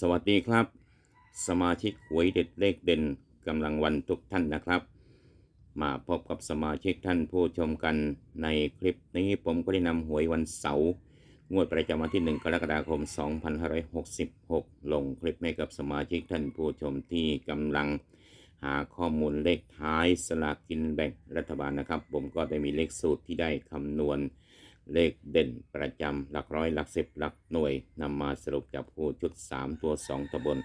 สวัสดีครับ สมาชิกหวยเด็ดเลขเด่นกำลังวันทุกท่านนะครับ มาพบกับสมาชิกท่านผู้ชมกันในคลิปนี้ผมก็ได้นำหวยวันเสาร์งวดประจำวันที่ 1 กรกฎาคม 2566 ลงคลิปให้กับสมาชิกท่านผู้ชมที่กำลังหาข้อมูลเลขท้ายสลากกินแบ่งรัฐบาลนะครับ ผมก็ได้มีเลขสูตรที่ได้คำนวณ เลขเด่นประจำหลักร้อยหลักสิบหลักหน่วยนำมาสรุปจับคู่ชุด 3 ตัว 2ตัวบน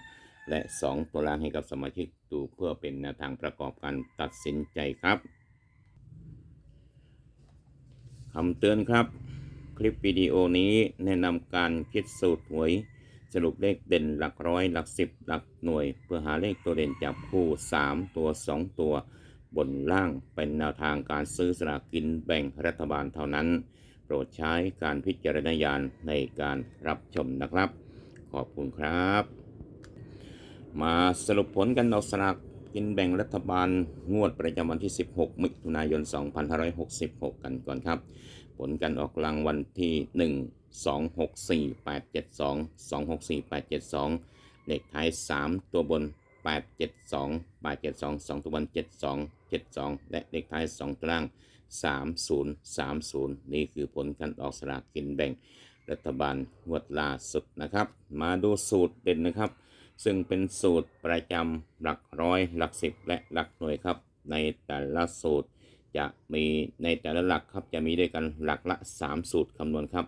และ 2 ตัวล่างให้กับสมาชิกดูเพื่อเป็นแนวทางประกอบการตัดสินใจครับคำเตือนครับ คลิปวิดีโอนี้แนะนำการคิดสูตรหวย สรุปเลขเด่นหลักร้อยหลักสิบหลักหน่วย เพื่อหาเลขตัวเด่นจับคู่ 3 ตัว 2 ตัว บนล่างเป็นแนวทางการซื้อสลากกินแบ่งรัฐบาลเท่านั้น รดใช้การพิจารณญาณในการรับชมนะครับ ขอบคุณครับ มาสรุปผลกันออกสลากกินแบ่งรัฐบาลงวดประจำวันที่ 16 มิถุนายน 2566 กันก่อนครับ ผลการออกรางวัลที่ 1 2 6 4 8 7 2 2 6 4 8 7 2 เลขท้าย 3 ตัวบน 8 7 2 8 7 2 2ตัวบน 7 2 7 2 และเลขท้าย 2 ตัวล่าง 3030 นี่คือผลการออกสลากกินแบ่งรัฐบาลงวดล่าสุดนะครับ มาดูสูตรเด่นนะครับ ซึ่งเป็นสูตรประจำหลักร้อยหลักสิบและหลักหน่วยครับ ในแต่ละสูตรจะมีในแต่ละหลักครับจะมีด้วยกันหลักละ 3 สูตรคำนวณครับ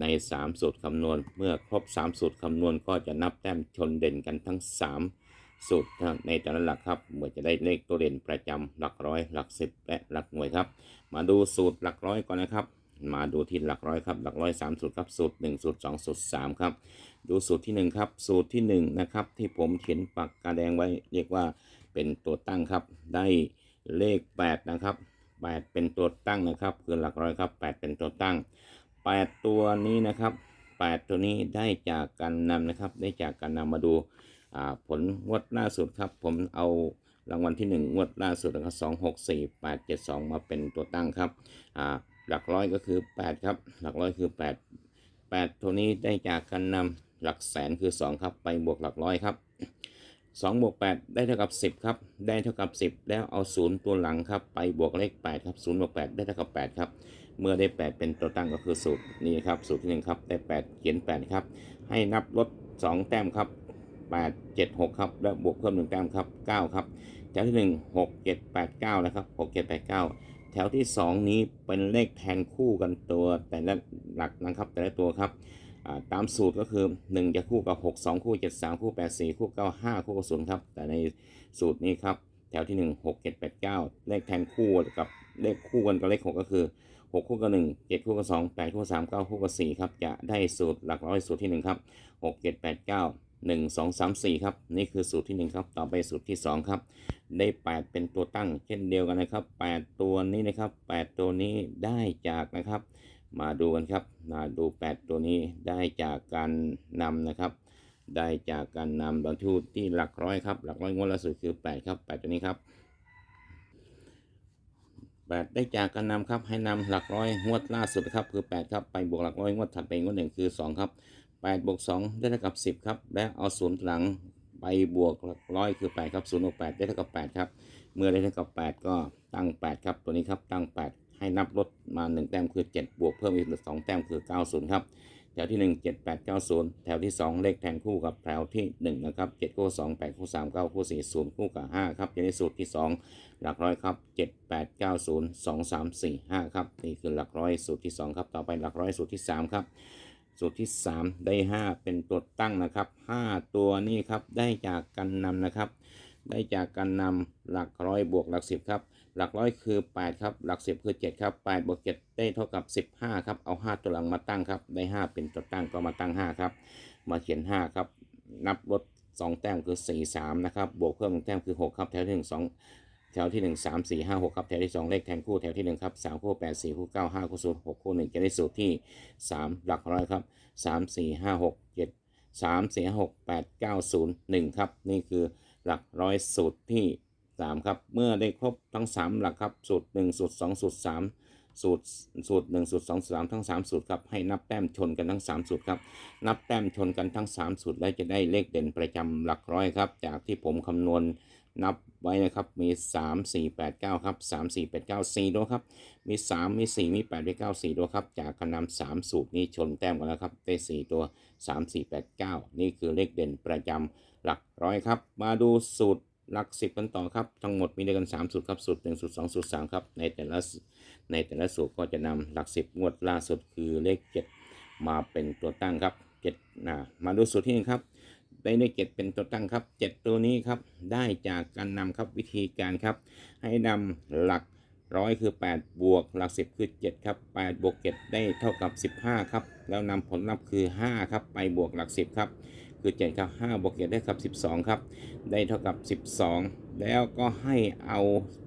ใน 3 สูตรคำนวณ เมื่อครบ 3 สูตรคำนวณก็จะนับแต้มชนเด่นกันทั้ง 3 สูตรในแต่ละหลักครับเมื่อจะได้เลขตัวเด่นประจำหลักร้อย หลักสิบและหลักหน่วยครับ มาดูสูตรหลักร้อยก่อนนะครับ มาดูที่หลักร้อยครับหลักร้อยสามสูตรครับสูตรหนึ่งสูตรสองสูตรสามครับดูสูตรที่หนึ่งครับสูตรที่หนึ่งนะครับที่ผมเขียนปากกาแดงไว้เรียกว่าเป็นตัวตั้งครับได้เลขแปดนะครับแปดเป็นตัวตั้งนะครับคือหลักร้อยครับแปดเป็นตัวตั้งแปดตัวนี้นะครับแปดตัวนี้ได้จากการนำนะครับ ได้จากการนำมาดู ผลงวดล่าสุดครับ ผมเอารางวัลที่หนึ่งวดล่าสุดนะครับสองหกสี่แปดเจ็ดสองมาเป็นตัวตั้งครับหลักร้อยก็คือ 8 ครับ หลักร้อยคือ 8 8 ตัวนี้ได้จากการนำหลักแสนคือ 2 ครับไปบวกหลักร้อยครับ2บวก8ได้เท่ากับ 10 ครับ ได้เท่ากับ 10 แล้วเอา 0 ตัวหลังครับ ไปบวกเลข 8 ครับ0บวก8ได้เท่ากับ 8 ครับ เมื่อได้ 8 เป็นตัวตั้งก็คือสูตรนี้ครับ สูตรที่ 1 ครับ ได้ 8 เขียน 8 ครับ ให้นับลด 2 แต้มครับ 8 7 6 ครับ แล้วบวกเพิ่ม1แต้มครับ 9 ครับ แถวที่ 1 6 7 8 9 นะครับ 6 7 8 9 แถวที่ 2 นี้เป็นเลขแทนคู่กันตัวแต่ละหลักนะครับ แต่ละตัวครับตามสูตรก็คือ 1 จะคู่กับ 6 2 คู่ 7 3 คู่ 8 4 คู่ 9 5 คู่กับ0ครับ แต่ในสูตรนี้ครับ แถวที่ 1 6 7 8 9 เลขแทนคู่กับเลขคู่กันกับเลข 6 ก็คือ 6 คู่กับ 1 7 คู่กับ 2 8 คู่กับ3 9 คู่กับ4ครับ จะได้สูตรหลักร้อยสูตรที่ 1 ครับ 6 7 8 9 1 2 3 4 ครับ นี่คือสูตรที่ 1 ครับ ต่อไปสูตรที่ 2 ครับ ได้ 8 เป็นตัวตั้งเช่นเดียวกันนะครับ 8 ตัวนี้นะครับ 8 ตัวนี้ได้จากนะครับ มาดูกันครับมาดู 8 ตัวนี้ได้จากการนำนะครับ ได้จากการนำบรรทุกที่หลักร้อยครับ หลักร้อยงวดล่าสุดคือ 8 ครับ 8 ตัวนี้ครับ8ได้จากการนำครับให้นำหลักร้อยงวดล่าสุดครับคือ 8 ครับไปบวกหลักร้อยงวดถัดไปงวดหนึ่งคือ 2 ครับ 8บวก2ได้เท่ากับ 10 ครับ และเอาศูนย์หลังไปบวกร้อยคือ 8 ครับ0บวก8ได้เท่ากับ 8 ครับ เมื่อได้เท่ากับ 8 ก็ตั้ง 8 ครับ ตัวนี้ครับ ตั้ง 8 ให้นับลดมา 1 แต้มคือ 7 บวกเพิ่มอีก2แต้มคือ 90 ครับ แถวที่ 1 7 8 9 0 แถวที่ 2 เลขแทนคู่กับแถวที่ 1 นะครับ 7 คู่ 2 8 คู่ 3 9 คู่ 4 0 คู่กับ 5 ครับจะได้สูตรที่ 2 หลักร้อยครับ 7 8 9 0 2 3 4 5 ครับ นี่คือหลักร้อยสูตรที่ 2 ครับ ต่อไปหลักร้อยสูตรที่ 3 ครับ สูตรที่ 3 ได้ 5 เป็นตัวตั้งนะครับ 5 ตัวนี้ครับได้จากการนำนะครับ ได้จากการนำหลักร้อยบวกหลัก 10 ครับ หลักร้อยคือ 8 ครับ หลัก 10 คือ 7 ครับ8บวก7ได้เท่ากับ 15 ครับ เอา 5 ตัวหลังมาตั้งครับ ได้ 5 เป็นตัวตั้งก็มาตั้ง 5 ครับ มาเขียน 5 ครับ นับลด2 แต้มคือ 4 3 นะครับ บวกเพิ่ม1แต้มคือ 6 ครับ แถวที่1 2 แถวที่ 1 3 4 5 6ครับแถวที่ 2 เลขแทนคู่แถวที่ 1 ครับ 3 คู่ 8 4 คู่ 9 5 คู่0 6 คู่ 1 จะได้สูตรที่ 3 หลักร้อยครับ 3 4 5 6 7 3 4 5 6 8 9 0 1 ครับ นี่คือหลักร้อยสูตรที่ 3 ครับ เมื่อได้ครบทั้ง 3 หลักครับ สูตร 1 สูตร 2 สูตร 3 สูตรสูตร1สูตร2สูตร3ทั้ง 3 สูตรครับให้นับแต้มชนกันทั้ง 3 สูตรครับนับแต้มชนกันทั้ง 3 สูตรแล้วจะได้เลขเด่นประจำหลักร้อยครับจากที่ผมคำนวณนับไว้นะครับมี 3 4 8 9ครับ3 4 8 9 4ตัวครับมี 3 มี 4 มี8มี9 4ตัวครับจากคะแนน3สูตรนี้ชนแต้มกันแล้วครับได้4ตัว 3 4 8 9 นี่คือเลขเด่นประจำหลักร้อยครับ มาดูสูตร หลักสิบกันต่อครับ ทั้งหมดมีด้วยกัน 3 สูตรครับ สูตร1สูตร2สูตร3ครับ ในแต่ละในแต่ละสูตรก็จะนำหลัก10งวดล่าสุดคือเลข 7 มาเป็นตัวตั้งครับ7นะมาดูสูตรที่หนึ่งครับ ได้เลข7เป็นตัวตั้งครับ 7 ตัวนี้ครับ ได้จากการนำครับวิธีการครับ ให้นำหลักร้อยคือ 8 บวกหลัก 10 คือ 7 ครับ 8 บวก 7 ได้เท่ากับ 15 ครับ แล้วนำผลลัพธ์คือ 5 ครับ ไปบวกหลัก 10 ครับ คือ 7 ครับ 5 บวก 7 ได้ครับ 12 ครับ ได้เท่ากับ 12 แล้วก็ให้เอา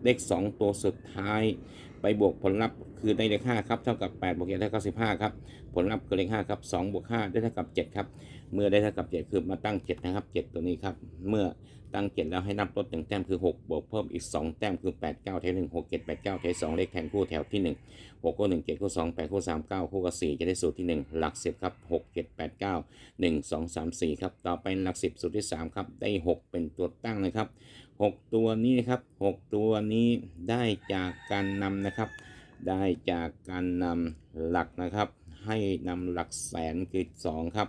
เลข 2 ตัวสุดท้าย ไปบวกผลลัพธ์คือได้เลข 5 ครับ เท่ากับ 8 บวก7ได้เท่ากับ 15 ครับ ผลลัพธ์คือเลข 5 ครับ 2 บวก 5 ได้เท่ากับ 7 ครับ เมื่อได้เท่ากับ7คือมาตั้ง 7 นะครับ 7 ตัวนี้ครับ เมื่อตั้ง 7 แล้วให้นับลด1แต้มคือ 6 บวกเพิ่มอีก 2 แต้มคือ 8 9แถว1 6 7 8 9แถว2เลขแทนคู่แถวที่ 1 6คู่1 7คู่2 8คู่3 9คู่กับ4จะได้สูตรที่ 1 หลัก 10 ครับ 6 7 8 9 1 2 3 4 ครับ ต่อไปหลัก 10 สูตรที่ 3 ครับ ได้ 6 เป็นตัวตั้งนะครับ 6 ตัวนี้นะครับ 6 ตัวนี้ได้จากการนำนะครับ ได้จากการนำหลักนะครับ ให้นำหลักแสนคือ 2 ครับ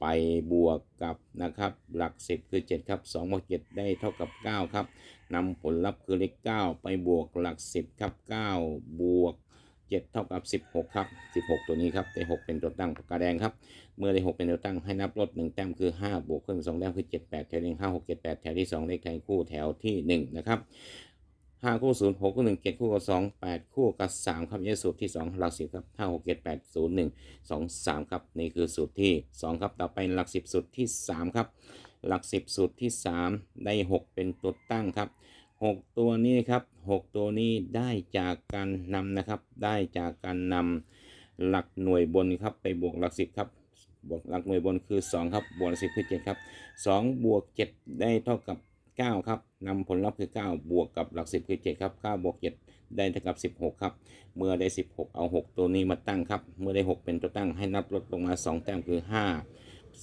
ไปบวกกับนะครับหลัก 10 คือ 7 ครับ2บวก7ได้เท่ากับ 9 ครับนำผลลัพธ์คือเลข 9 ไปบวกหลัก 10 ครับ 9 บวก 7 เท่ากับ 16 ครับ 16 ตัวนี้ครับได้ 6 เป็นตัวตั้งปากกาแดงครับ เมื่อได้ 6 เป็นตัวตั้งให้นับลด 1 แต้มคือ 5 บวกเพิ่ม2แต้มคือ 7 8 แถว1 5 6 7 8 แถวที่ 2 เลขแทนคู่แถวที่ 1 นะครับ ห้าคู่ศูนย์หกคู่หนึ่งเจ็ดคู่กับสองแปดคู่กับสามครับนี่สูตรที่สองหลักสิบครับห้าหกเจ็ดแปดศูนย์หนึ่งสองสามครับนี่คือสูตรที่สองครับต่อไปหลักสิบสูตรที่สามครับหลักสิบสูตรที่สามได้หกเป็นตัวตั้งครับหกตัวนี้ครับหกตัวนี้ได้จากการนำนะครับ ได้จากการนำหลักหน่วยบนครับไปบวกหลักสิบครับบวกหลักหน่วยบนคือสองครับบวกหลักสิบคือเจ็ดครับสองบวกเจ็ดได้เท่ากับ 9 ครับนำผลลัพธ์คือ 9 บวกกับหลัก 10 คือ 7 ครับ 9 บวก 7 ได้เท่ากับ 16 ครับ เมื่อได้ 16 เอา 6 ตัวนี้มาตั้งครับ เมื่อได้ 6 เป็นตัวตั้งให้นับลดลงมา 2 แต้มคือ 5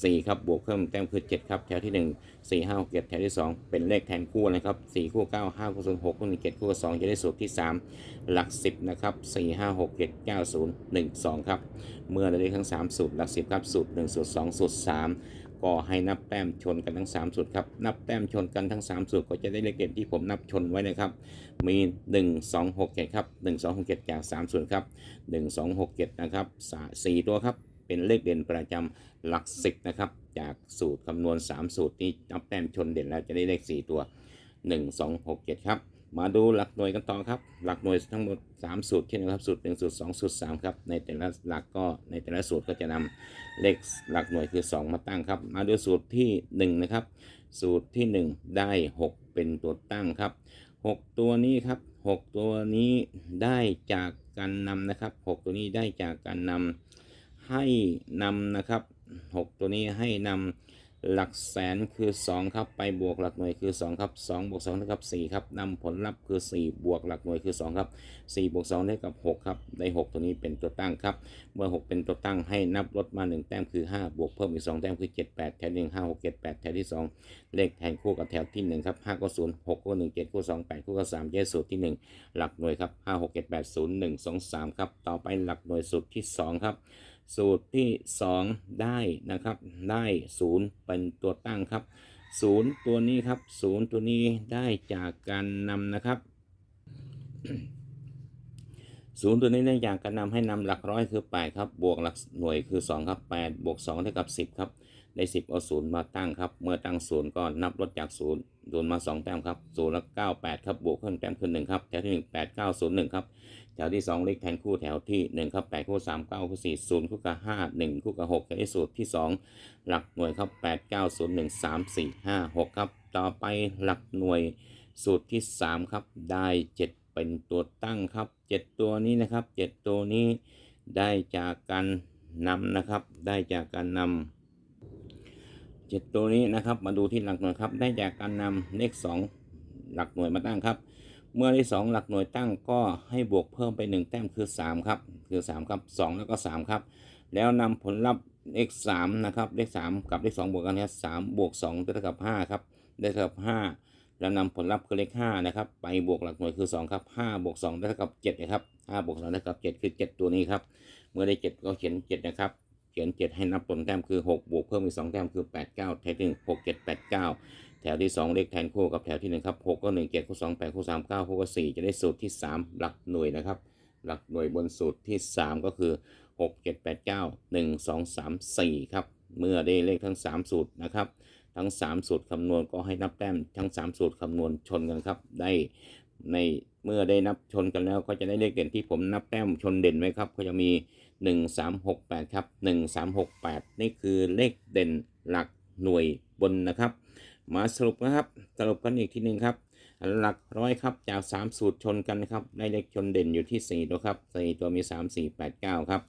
4 ครับ บวกเพิ่มแต้มคือ 7 ครับ แถวที่ 1 4 5 6 7แถวที่ 2 เป็นเลขแทนคู่นะครับ 4 คู่ 9 5 คู่0 6คู่1 7คู่2จะได้สูตรที่ 3 หลัก 10 นะครับ 4 5 6 7 9 0 1 2 ครับ เมื่อเราได้ทั้ง 3 สูตรหลัก 10 ครับ สูตร 1 สูตร 2 สูตร 3 ก็ให้นับแต้มชนกันทั้ง 3 สูตรครับ นับแต้มชนกันทั้ง 3 สูตรก็จะได้เลขเด่นที่ผมนับชนไว้นะครับ มี 1 2 6 7ครับ1 2 6 7จาก3สูตรครับ 1 2 6 7นะครับสา4ตัวครับ เป็นเลขเด่นประจำหลัก10นะครับ จากสูตรคำนวณ 3 สูตรนี้นับแต้มชนเด่นแล้วจะได้เลข 4 ตัว 1 2 6 7 ครับ มาดูหลักหน่วยกันต่อครับ หลักหน่วยทั้งหมด 3 สูตรเช่นกันครับ สูตร 1 สูตร 2 สูตร 3 ครับ ในแต่ละหลักก็ในแต่ละสูตรก็จะนำเลขหลักหน่วยคือ 2 มาตั้งครับ มาดูสูตรที่ 1 นะครับ สูตรที่ 1 ได้ 6 เป็นตัวตั้งครับ 6 ตัวนี้ครับ 6 ตัวนี้ได้จากการนำนะครับ 6 ตัวนี้ได้จากการนำให้นำนะครับ 6 ตัวนี้ให้นำ หลักแสนคือ2ครับไปบวกหลักหน่วยคือ2ครับ2บวก2เท่ากับ4ครับนำผลลัพธ์คือ 4 บวกหลักหน่วยคือ2ครับ4บวก2เท่ากับ6ครับได้ 6 ตัวนี้เป็นตัวตั้งครับเมื่อ 6 เป็นตัวตั้งให้นับลดมา 1 แต้มคือ 5 บวกเพิ่มอีก 2 แต้มคือ 7 8 แถว1 5 6 7 8 แถวที่ 2 เลขแทนคู่กับแถวที่ 1 ครับ5ก็0 6ก็1 7ก็2 8คู่กับ3แยกสูตรที่ 1 หลักหน่วยครับ5 6 7 8 0 1 2 3ครับต่อไปหลักหน่วยสูตรที่2ครับ สูตรที่ 2 ได้นะครับ ได้ 0 เป็นตัวตั้งครับ 0 ตัวนี้ครับ 0 ตัวนี้ได้จากการนำนะครับศูนย์ตัวนี้ได้จากการนำให้นำหลักร้อยคือ 8 ครับ บวกหลักหน่วยคือ 2 ครับ 8 บวก2เท่ากับ 10 ครับ ได้ 10 เอา 0 มาตั้งครับ เมื่อตั้ง 0 ก็นับลดจาก0โดนมา 2 แต้มครับ0แล้ว 9 8 ครับ บวกเพิ่มแต้มคือ1ครับ แถวที่ 1 8 9 0 1 ครับ แถวที่2เลขแทนคู่แถวที่1ครับ8คู่3 9คู่4 0คู่กับ5 1คู่กับ6แถวที่สูตรที่ 2 หลักหน่วยครับ8 9 0 1 3 4 5 6 ครับ ต่อไปหลักหน่วยสูตรที่ 3 ครับ ได้ 7 เป็นตัวตั้งครับ 7 ตัวนี้นะครับ 7 ตัวนี้ได้จากการนำนะครับ ได้จากการนำ7 ตัวนี้นะครับมาดูที่หลักหน่วยครับได้จากการนำเลข 2 หลักหน่วยมาตั้งครับ เมื่อได้สองหลักหน่วยตั้งก็ให้บวกเพิ่มไปหนึ่งแต้มคือสามครับ คือสามครับสองแล้วก็สามครับ แล้วนำผลลัพธ์เลขสามนะครับ เลขสามกับเลขสองบวกกันเนี่ยสามบวกสองได้เท่ากับห้าครับ ได้เท่ากับห้าแล้วนำผลลัพธ์คือเลขห้านะครับ ไปบวกหลักหน่วยคือสองครับห้าบวกสองได้เท่ากับเจ็ดนะครับห้าบวกสองได้เท่ากับเจ็ดคือเจ็ดตัวนี้ครับ เมื่อได้เจ็ดก็เขียนเจ็ดนะครับเขียนเจ็ดให้นับผลแต้มคือหกบวกเพิ่มอีกสองแต้มคือแปดเก้าแทนที่หนึ่งหกเจ็ด แถวที่ 2 เลขแทนคู่กับแถวที่1ครับ6ก็1 7คู่2 8คู่3 9คู่ก็4จะได้สูตรที่ 3 หลักหน่วยนะครับ หลักหน่วยบนสูตรที่ 3 ก็คือ 6 7 8 9 1 2 3 4 ครับ เมื่อได้เลขทั้ง 3 สูตรนะครับ ทั้ง 3 สูตรคำนวณก็ให้นับแต้มทั้ง 3 สูตรคำนวณชนกันครับ ได้ในเมื่อได้นับชนกันแล้ว ก็จะได้เลขเด่นที่ผมนับแต้มชนเด่นไว้ครับ ก็จะมี 1 3 6 8 ครับ 1 3 6 8 นี่คือเลขเด่นหลักหน่วยบนนะครับ มาสรุปนะครับ สรุปกันอีกทีหนึ่งครับ หลักร้อยครับจาก 3 สูตรชนกันนะครับ ได้เลขชนเด่นอยู่ที่ 4 ตัวครับ4ตัวมี 3 4 8 9 ครับ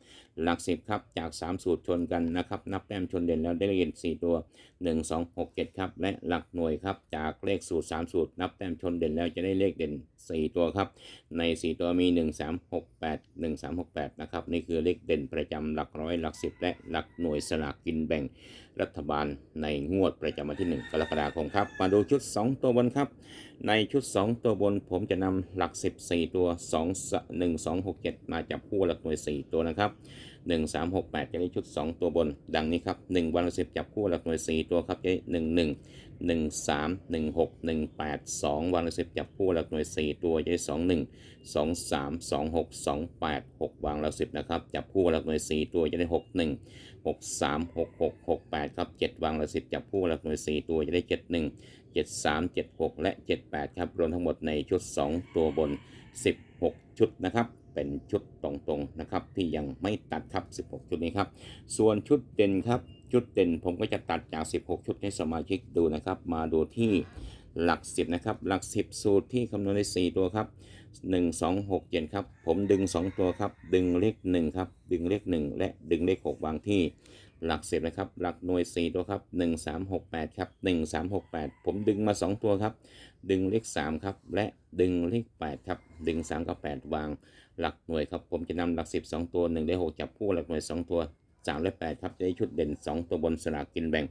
หลัก 10 ครับจาก 3 สูตรชนกันนะครับ นับแต้มชนเด่นแล้วได้เลขเด่น4ตัว 1 2 6 7 ครับ และหลักหน่วยครับจากเลขสูตร 3 สูตร นับแต้มชนเด่นแล้วจะได้เลขเด่น 4ตัวครับ ใน4ตัวมี1 3 6 8 1 3 6 8นะครับ นี่คือเลขเด่นประจำหลักร้อยหลัก10และหลักหน่วยสลากกินแบ่งรัฐบาลในงวดประจำวันที่1กรกฎาคมครับ มาดูชุด2ตัวบนครับ ในชุด2ตัวบนผมจะนำหลัก14ตัว2 1 2 6 7มาจับคู่หลักหน่วย4ตัวนะครับ1 3 6 8จะได้ชุด2ตัวบน ดังนี้ครับ1วันละ10จับคู่หลักหน่วย4ตัวครับจะได้1 1 1 3 1 6 1 8 2วันละ10จับคู่หลักหน่วย 4 ตัวจะได้ 2 1 2 3 2 6 2 8 6 วางหลัก10นะครับ จับคู่หลักหน่วย 4 ตัวจะได้ 6 1 6 3 6 6 6 8 ครับ 7 วางละ10จับคู่หลักหน่วย 4 ตัวจะได้ 7 1 7 3 7 6 และ 7 8 ครับ รวมทั้งหมดในชุด 2 ตัวบน 16 ชุดนะครับเป็นชุดตรงๆนะครับที่ยังไม่ตัดครับ 16 ชุดนี้ครับ ส่วนชุดเด่นครับ ชุดเด่นผมก็จะตัดจาก 16 ชุดให้สมาชิกดูนะครับ มาดูที่หลัก 10 นะครับ หลัก 10 สูตรที่คำนวณได้ 4 ตัวครับ 1 2 6 7 ครับ ผมดึง 2 ตัวครับ ดึงเลข 1 ครับ ดึงเลข 1 และดึงเลข 6 วางที่หลักสิบนะครับ หลักหน่วย 4 ตัวครับ 1 3 6 8 ครับ 1 3 6 8 ผมดึงมา 2 ตัวครับ ดึงเลข 3 ครับ และดึงเลข 8 ครับ ดึง 3 กับ 8 วางหลักหน่วยครับ ผมจะนำหลัก 10 2 ตัว1ได้6จับคู่หลักหน่วย 2 ตัว 3 และ 8 ครับ จะได้ชุดเด่น 2 ตัวบนสลากกินแบ่ง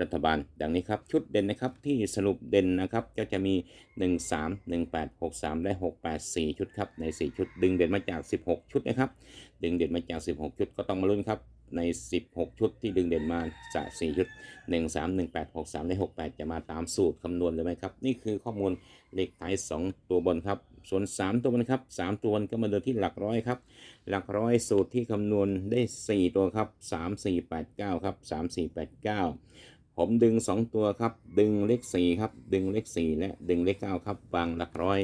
รัฐบาล ดังนี้ครับ ชุดเด่นนะครับที่สรุปเด่นนะครับก็จะมี 1 3 1 8 6 3 และ 6 8 4 ชุดครับ ใน 4 ชุดดึงเด่นมาจาก 16 ชุดนะครับ ดึงเด่นมาจาก 16 ชุดก็ต้องมาลุ้นครับใน 16 ชุดที่ดึงเด่นมาจาก4ชุด 1 3 1 8 6 3 และ 6 8 จะมาตามสูตรคำนวณเลยไหมครับ นี่คือข้อมูลเลขท้าย 2 ตัวบนครับ ส่วน 3 ตัวนะครับ 3 ตัวก็มาเดินที่หลักร้อยครับ หลักร้อยสูตรที่คำนวณได้ 4 ตัวครับ 3 4 8 9 ครับ 3 4 8 9 ผมดึง 2 ตัวครับ ดึงเลข4ครับ ดึงเลข4และดึงเลข9ครับวางหลักร้อย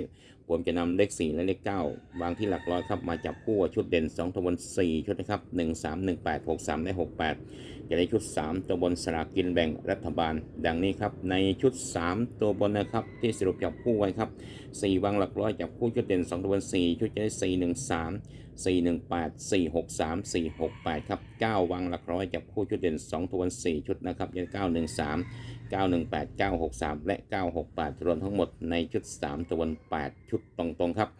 ผมจะนำเลข 4 และเลข 9 วางที่หลักร้อยครับ มาจับคู่ชุดเด่น 2 ตัวบน 4 ชุดนะครับ 1 3 1 8 6 3 และ 6 8 จะได้ชุด 3 ตัวบนสลากกินแบ่งรัฐบาล ดังนี้ครับ ในชุด 3 ตัวบนนะครับ ที่สรุปจับคู่ไว้ครับ 4 วางหลักร้อยจับคู่ชุดเด่น 2 ตัวบน 4 ชุดจะได้ 4 1 3 4 1 8 4 6 3 4 6 8 ครับ 9 วางหลักร้อยจับคู่ชุดเด่น9ตัวบน 4 ชุดนะครับจะ9 1 3 918 963 และ 968 รวมทั้งหมดในชุด 3 ตัวบน8ชุดตรงๆครับ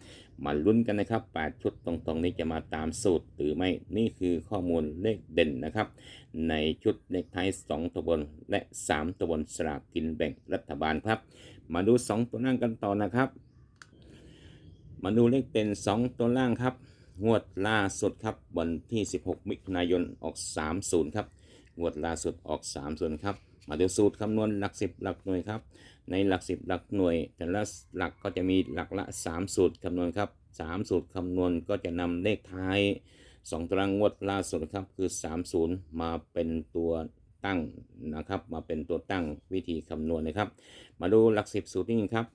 มาลุ้นกันนะครับ 8 ชุดตรงๆ นี้จะมาตามสูตรหรือไม่ นี่คือข้อมูลเลขเด่นนะครับ ในชุดเลขท้าย 2 ตัวบน และ 3 ตัวบนสลากกินแบ่งรัฐบาลครับ มาดู 2 ตัวนั่งกันต่อนะครับ มาดูเลขเด่น 2 ตัวล่างครับ งวดล่าสุดครับวันที่ 16 มิถุนายนออก 30 ครับ งวดล่าสุดออก 30 ครับ มาดูสูตรคำนวณหลัก10หลักหน่วยครับ ในหลัก10หลักหน่วย แต่ละหลักก็จะมีหลักละ 3 สูตรคำนวณครับ3สูตรคำนวณก็จะนำเลขท้าย 2ตารางงวดล่าสุดครับคือ 30 มาเป็นตัวตั้งนะครับมาเป็นตัวตั้งวิธีคำนวณนะครับ มาดูหลัก10สูตรที่หนึ่งครับ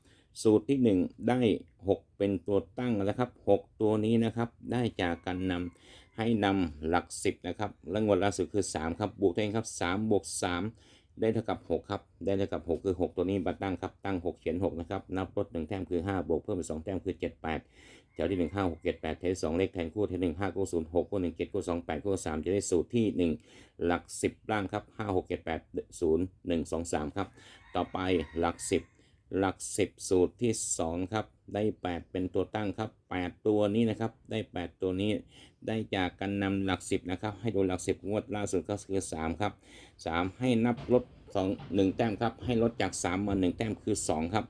สูตรที่ 1 ได้ 6 เป็นตัวตั้งนะครับ 6 ตัวนี้นะครับได้จากการนำให้นำหลัก 10นะครับและงวดล่าสุดคือ 3 ครับบวกตัวเองครับ3บวก3 ได้เท่ากับ 6 ครับ ได้เท่ากับ 6 คือ 6 ตัวนี้มาตั้งครับ ตั้ง 6 เขียน 6 นะครับ นับลด1แต้มคือ 5 บวกเพิ่มอีก2แต้มคือ 7 8 แถวที่ 1 5 6 7 8 แถวที่2เลขแทนคู่แถว1 5คู่0 6คู่1 7คู่2 8คู่3 จะได้สูตรที่ 1 หลัก 10 ล่างครับ 5 6 7 8 0 1 2 3 ครับ ต่อไปหลัก 10 หลักสิบสูตรที่สองครับ ได้แปดเป็นตัวตั้งครับแปดตัวนี้นะครับ ได้แปดตัวนี้ ได้จากการนำหลักสิบนะครับ ให้ดูหลักสิบงวดล่าสุดก็คือสามครับสามให้นับลดสองหนึ่งแต้มครับ ให้ลดจากสามมาหนึ่งแต้มคือสองครับ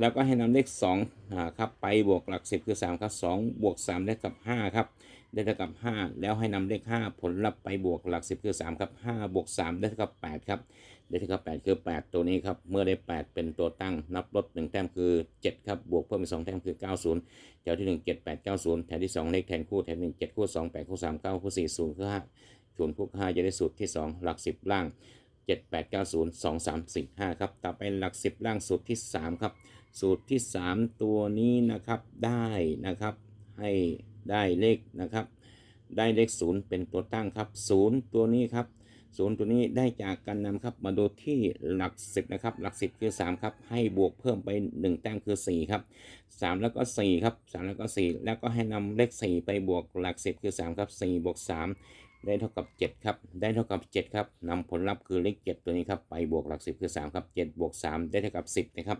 แล้วก็ให้นำเลขสองอ่าครับ ไปบวกหลักสิบคือสามครับสองบวกสามได้กับห้าครับ ได้เท่ากับ 5 แล้วให้นำเลข 5 ผลลัพธ์ไปบวกหลัก 10 คือ 3 ครับ 5 บวก 3 ได้เท่ากับ 8 ครับ ได้เท่ากับ8คือ 8 ตัวนี้ครับ เมื่อได้ 8 เป็นตัวตั้ง นับลด 1 แต้มคือ 7 ครับ บวกเพิ่มเป็น2แต้มคือ 90 แถวที่ 1 7 8 90 แถวที่ 2 เลขแทนคู่ แถว1 7 คู่ 2 8 คู่ 3 9 คู่ 4 0 คู่5 0คู่5จะได้สูตรที่ 2 หลัก 10 ล่าง 7 8 9 0 2 3 4 5 ครับ ต่อไปหลัก 10 ล่างสูตรที่ 3 ครับ สูตรที่ 3 ตัวนี้นะครับ ได้นะครับ ให้ได้เลขนะครับ ได้เลขศูนย์เป็นตัวตั้งครับศูนย์ตัวนี้ครับ ศูนย์ตัวนี้ได้จากการนำครับมาดูที่หลักสิบนะครับ หลักสิบคือ3ครับให้บวกเพิ่มไป1แต้มคือ4ครับ3แล้วก็4ครับ3แล้วก็4แล้วก็ให้นำเลข4ไปบวกหลักสิบคือ3ครับ4บวก3 ได้เท่ากับ 7 ครับ ได้เท่ากับ 7 ครับนำผลลัพธ์คือเลข 7 ตัวนี้ครับ ไปบวกหลักสิบคือ 3 ครับ 7 บวก 3 ได้เท่ากับ 10 นะครับ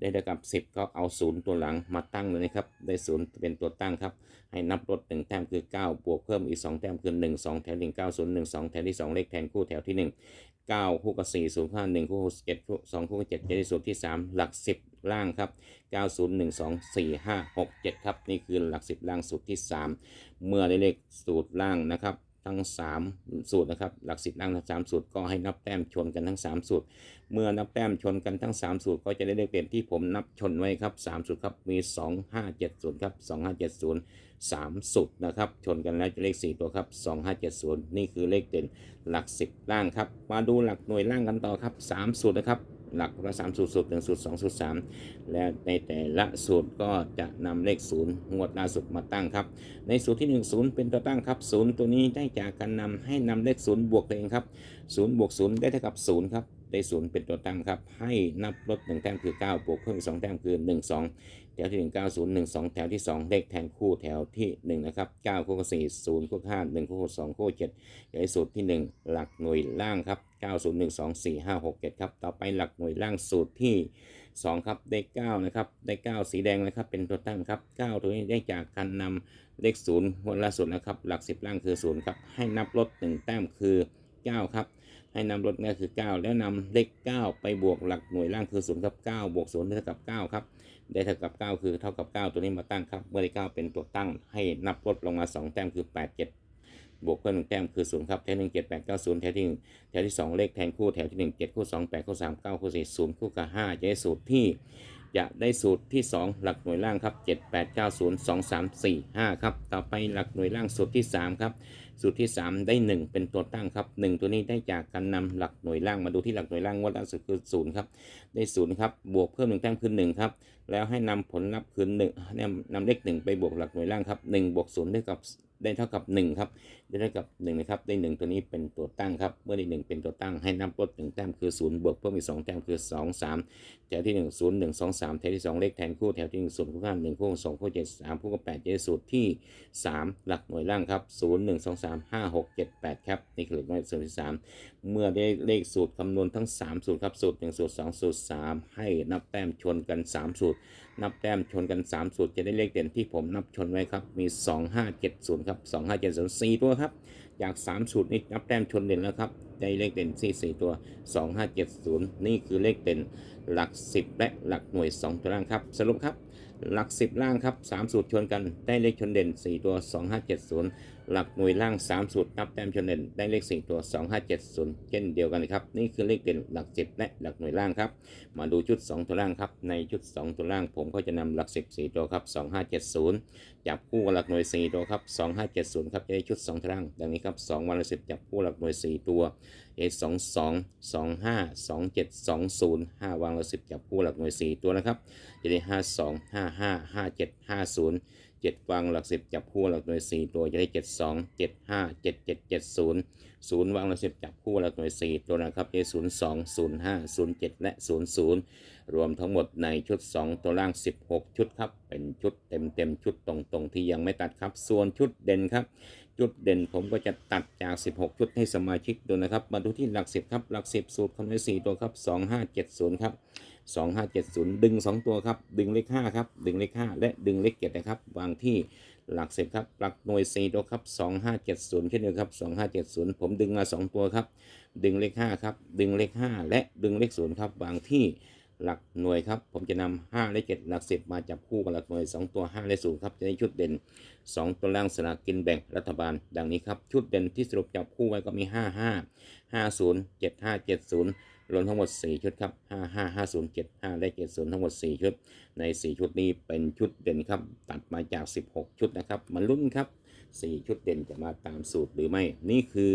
ได้เท่ากับ 10 ก็เอาศูนย์ตัวหลังมาตั้งเลยนะครับ ได้ศูนย์เป็นตัวตั้งครับ ให้นับลด1แต้มคือ 9 บวกเพิ่มอีก 2 แต้มคือ 1 2 แถว1 9 0 1 2แถวที่2เลขแทนคู่แถวที่ 1 9 คู่กับ4 0 5 1 คู่กับ7คู่2คู่กับ7จะได้สูตรที่ 3 หลัก 10ล่างครับ 9 0 1 2 4 5 6 7 ครับ นี่คือหลัก 10 ล่างสูตรที่ 3 เมื่อได้เลขสูตรล่างนะครับ ทั้ง 3 สูตรนะครับ หลัก10ล่างทั้ง3สูตรก็ให้นับแต้มชนกันทั้ง 3 สูตร เมื่อนับแต้มชนกันทั้ง 3 สูตร ก็จะได้เลขเด่นที่ผมนับชนไว้ครับ3สูตรครับมี 2 5 7 0ครับ2 5 7 0 3 สูตรนะครับ ชนกันแล้วจะเลข 4 ตัวครับ2 5 7 0 นี่คือเลขเด่นหลัก 10 ล่างครับ มาดูหลักหน่วยล่างกันต่อครับ 3 สูตรนะครับ หลักละ3สูตรสูตร1สูตร2สูตร3และในแต่ละสูตรก็จะนำเลขศูนย์งวดล่าสุดมาตั้งครับ ในสูตรที่ 1 0 เป็นตัวตั้งครับศูนย์ตัวนี้ได้จากการนำให้นำเลข0บวกตัวเองครับศูนย์บวกศูนย์ได้เท่ากับศูนย์ครับได้0เป็นตัวตั้งครับ ให้นับลด1แต้มคือ 9 บวกเพิ่มอีก2แต้มคือ 1 2 แถวที่ 1 9 0 1 2 แถวที่ 2 เลขแทนคู่แถวที่ 1 นะครับ 9 คู่กับ4 0 คู่กับ5 1 คู่กับ2คู่กับ7ในสูตรที่ 1 หลักหน่วยล่างครับ 9 0 1 2 4 5 6 7 ครับ ต่อไปหลักหน่วยล่างสูตรที่ 2 ครับ ได้ 9 นะครับ ได้ 9 สีแดงนะครับ เป็นตัวตั้งครับ 9 ตัวนี้ได้จากการนำเลข0งวดล่าสุดนะครับ หลัก 10 ล่างคือ 0 ครับ ให้นับลด 1 แต้มคือ 9 ครับ ให้นำลดนี่คือ 9 แล้วนำเลข 9 ไปบวกหลักหน่วยล่างคือ0ครับ9บวก0ูนย์เท่ากับ 9 ครับได้เท่ากับ 9 คือเท่ากับ 9 ตัวนี้มาตั้งครับ เมื่อได้ 9 เป็นตัวตั้ง ให้นับลดลงมา 2 แต้มคือ 8 7 บวกเพิ่มหนึ่งแต้มคือ 0 ครับ แถวหนึ่งเจ็ดแปดเก้าศูนย์แถวที่1แถวที่ 2 เลขแทนคู่ แถวที่ 1 7 คู่ 2 8 คู่ 3 9 คู่4 0 คู่กับ5จะได้สูตรที่ จะได้สูตรที่ 2 หลักหน่วยล่างครับ 7 8 9 0 2 3 4 5ครับ ต่อไปหลักหน่วยล่างสูตรที่ 3 ครับ สูตรที่ 3 ได้ 1 เป็นตัวตั้งครับ 1 ตัวนี้ได้จากการนำหลักหน่วยล่างมาดูที่หลักหน่วยล่างงวดล่าสุดคือ0ครับ ได้0ครับ บวกเพิ่ม1แต้มคือ1ครับ แล้วให้นำผลลัพธ์คือ1นำนำเลข1ไปบวกหลักหน่วยล่างครับ1บวก0ได้กับได้เท่ากับ 1 ครับ ได้เท่ากับ1นะครับได้ 1 ตัวนี้เป็นตัวตั้งครับ เมื่อได้1เป็นตัวตั้งให้นับลด1แต้มคือ 0 บวกเพิ่มอีก2แต้มคือ 2 3 แถวที่ 1 0 1 2 3 แถวที่ 2 เลขแทนคู่แถวที่ 1 0 คู่ข้าง1คู่2คู่7 3คู่กับ8จะได้สูตรที่ 3 หลักหน่วยล่างครับ 0 1 2 3 5 6 7 8 ครับ นี่คือเลขหน่วยสูตรที่ 3 เมื่อได้เลขสูตรคำนวณทั้ง 3 สูตรครับสูตร 1 สูตร 2 สูตร 3 ให้นับแต้มชนกัน 3 สูตร นับแต้มชนกัน 3 สูตรจะได้เลขเด่นที่ผมนับชนไว้ครับมี 2 5 7 0 ครับ 2 5 7 0 4ตัวครับจาก 3 สูตรนี้นับแต้มชนเด่นแล้วครับได้เลขเด่นที่4ตัว 2 5 7 0 นี่คือเลขเด่นหลัก 10 และหลักหน่วย 2 ตัวล่างครับ สรุปครับ หลัก 10 ล่างครับ 3 สูตรชนกันได้เลขชนเด่น 4 ตัว 2 5 7 0 หลักหน่วยล่าง 3 สูตรนับแต้มชนเด่นได้เลข 4 ตัว 2 5 7 0 เช่นเดียวกันครับ นี่คือเลขเด่นหลัก10และหลักหน่วยล่างครับ มาดูชุด 2 ตัวล่างครับ ในชุด 2 ตัวล่าง ผมก็จะนำหลัก10 4ตัวครับ 2570 จับคู่กับหลักหน่วย 4 ตัวครับ 2570 ครับจะได้ชุด 2 ตัวล่าง ดังนี้ครับ 2 วันละ 10 จับคู่หลักหน่วย 4 ตัวเอสองสองสองห้าสองเจ็ดสองศูนย์ห้าวางละ 10 จับคู่หลักหน่วย 4 ตัวนะครับ จะได้ 52 55 57 50 7 วางหลัก 10 จับคู่หลักหน่วย 4 ตัวจะได้ 72 75 77 70 0 วางหลัก 10 จับคู่หลักหน่วย 4 ตัวนะครับจะได้02 05 07 และ 00 รวมทั้งหมดในชุด 2 ตัวล่าง 16 ชุดครับ เป็นชุดเต็มเต็มชุดตรงๆ ที่ยังไม่ตัดครับ ส่วนชุดเด่นครับ จุดเด่นผมก็จะตัดจาก 16 ชุดให้สมาชิกดูนะครับ มาดูที่หลัก 10 ครับ หลัก 10 สูตรคำนวณ4ตัวครับ 2570 ครับ 2570 ดึง 2 ตัวครับ ดึงเลข 5 ครับ ดึงเลข 5 และดึงเลข7นะครับ วางที่หลักสิบครับ หลักหน่วย 4 ตัวครับ 2570 เช่นเดียวครับ 2570 ผมดึงมา 2 ตัวครับ ดึงเลข 5 ครับ ดึงเลข 5 และดึงเลข 0 ครับ วางที่ หลักหน่วยครับ ผมจะนำ5และ 7 หลัก 10 มาจับคู่กับหลักหน่วย 2 ตัว 5 และ0ครับ จะได้ชุดเด่น 2 ตัวล่างสลากกินแบ่งรัฐบาล ดังนี้ครับ ชุดเด่นที่สรุปจับคู่ไว้ก็มี 55 50 75 70รวมทั้งหมด 4 ชุดครับ 55 50 75 และ 70 ทั้งหมด 4 ชุด ใน 4 ชุดนี้เป็นชุดเด่นครับ ตัดมาจาก 16 ชุดนะครับ มาลุ้นครับ 4 ชุดเด่นจะมาตามสูตรหรือไม่ นี่คือ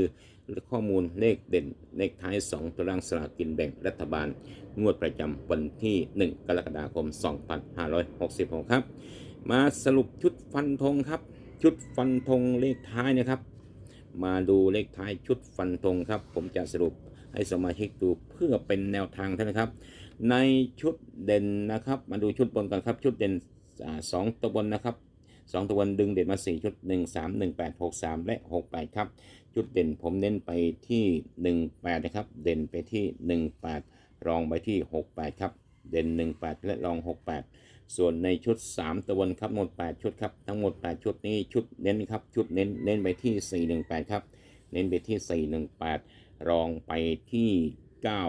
ข้อมูลเลขเด่นเลขท้าย 2ตัวล่างสลากกินแบ่งรัฐบาล งวดประจำวันที่ 1 กรกฎาคม 2566 ครับ มาสรุปชุดฟันธงครับ ชุดฟันธงเลขท้ายนะครับ มาดูเลขท้ายชุดฟันธงครับ ผมจะสรุปให้สมาชิกดูเพื่อเป็นแนวทางท่านั้นครับ ในชุดเด่นนะครับ มาดูชุดบนกันครับชุดเด่นสองตัวบนนะครับ สองตัวบนดึงเด่นมา 4 ชุด 1 3 1 8 6 3 และ 68 ครับชุดเด่นผมเน้นไปที่ 18 นะครับ เด่นไปที่ 18 รองไปที่ 68 ครับ เด่น 18 และรอง 68 ส่วนในชุด 3 ตัวบนครับหมด 8 ชุดครับ ทั้งหมด 8 ชุดนี้ชุดเน้นครับ ชุดเน้นเน้นไปที่ 418 ครับ เน้นไปที่ 418 รองไปที่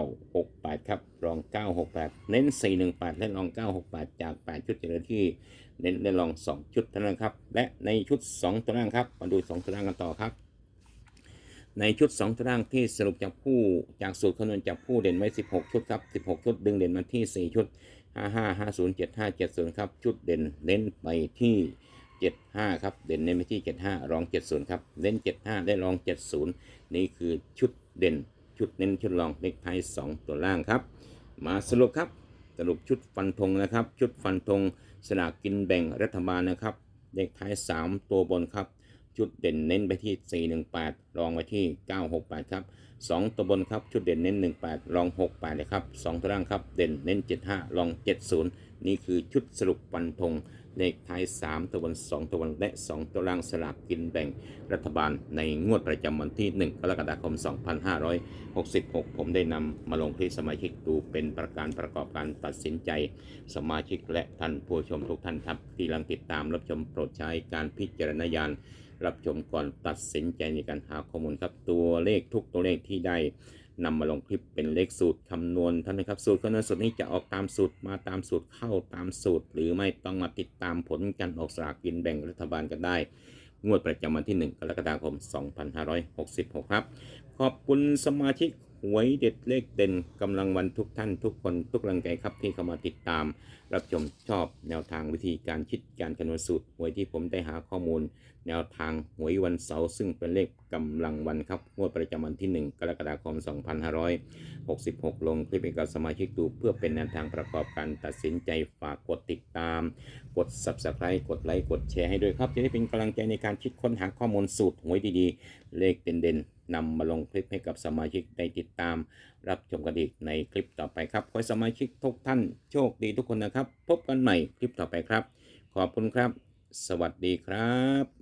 968 ครับ รอง 968 เน้น 418 และรอง 968 จาก 8 ชุดเหลือที่ เน้นและรอง 2 ชุดเท่านั้นครับ และในชุด 2 ตัวล่างครับ มาดู 2 ตัวล่างกันต่อครับ ในชุด 2ตารางที่สรุปจากผู้จากสูตรคำนวณจากผู้เด่นไว้ 16 ชุดครับ 16 ชุด ดึงเด่นมาที่ 4 ชุด 55 50 75 70 ครับ ชุดเด่นเน้นไปที่ 75 ครับ เด่นเน้นไปที่ 75รอง70 ครับเน้น75 ได้รอง 70 นี่คือชุดเด่น ชุดเน้นชุดรองเลขท้าย 2 ตัวล่างครับ มาสรุปครับ สรุปชุดฟันธงนะครับ ชุดฟันธง สลากกินแบ่งรัฐบาลนะครับ เลขท้าย 3 ตัวบนครับ ชุดเด่นเน้นไปที่ 418 รองไปที่ 968 ครับ 2 ตัวบนครับชุดเด่นเน้น 18 รอง 68 เลยครับ 2 ตัวล่างครับเด่นเน้น 75 รอง 70 นี่คือชุดสรุปปันธง เลขท้าย 3 ตัวบน2 ตัวบนและ 2 ตัวล่างสลากกินแบ่งรัฐบาลในงวดประจำวันที่ 1 กรกฎาคม 2566 ผมได้นำมาลงที่สมาชิกดูเป็นประการประกอบการตัดสินใจ สมาชิกและท่านผู้ชมทุกท่านครับที่กำลังติดตามรับชมโปรดใช้การพิจารณญาณรับชมก่อนตัดสินใจในการหาข้อมูลครับตัวเลขทุกตัวเลขที่ได้ นำมาลงคลิปเป็นเลขสูตรคำนวณท่านนะครับ สูตรคำนวณสูตรนี้จะออกตามสูตรมาตามสูตรเข้าตามสูตร หรือไม่ต้องมาติดตามผลการออกสลากกินแบ่งรัฐบาลกันได้ งวดประจำวันที่ 1 กรกฎาคม 2566 ครับ ขอบคุณสมาชิกหวยเด็ดเลขเด่นกำลังวันทุกท่านทุกคนทุกกำลังใจครับที่เข้ามาติดตาม รับชมชอบแนวทางวิธีการคิดการคำนวณสูตรหวยที่ผมได้หาข้อมูลแนวทางหวยวันเสาร์ซึ่งเป็นเลขกำลังวันครับงวดประจำวันที่ 1 กรกฎาคม 2566 ลงคลิปให้กับสมาชิกดูเพื่อเป็นแนวทางประกอบการตัดสินใจฝากกดติดตาม กด subscribe กดไลค์กดแชร์ให้ด้วยครับ จะได้เป็นกำลังใจในการคิดค้นหาข้อมูลสูตรหวยดีๆ เลขเด่นๆนำมาลงคลิปให้กับสมาชิกได้ติดตาม รับชมกันอีกในคลิปต่อไปครับขอสมาชิกทุกท่านโชคดีทุกคนนะครับ พบกันใหม่คลิปต่อไปครับ ขอบคุณครับ สวัสดีครับ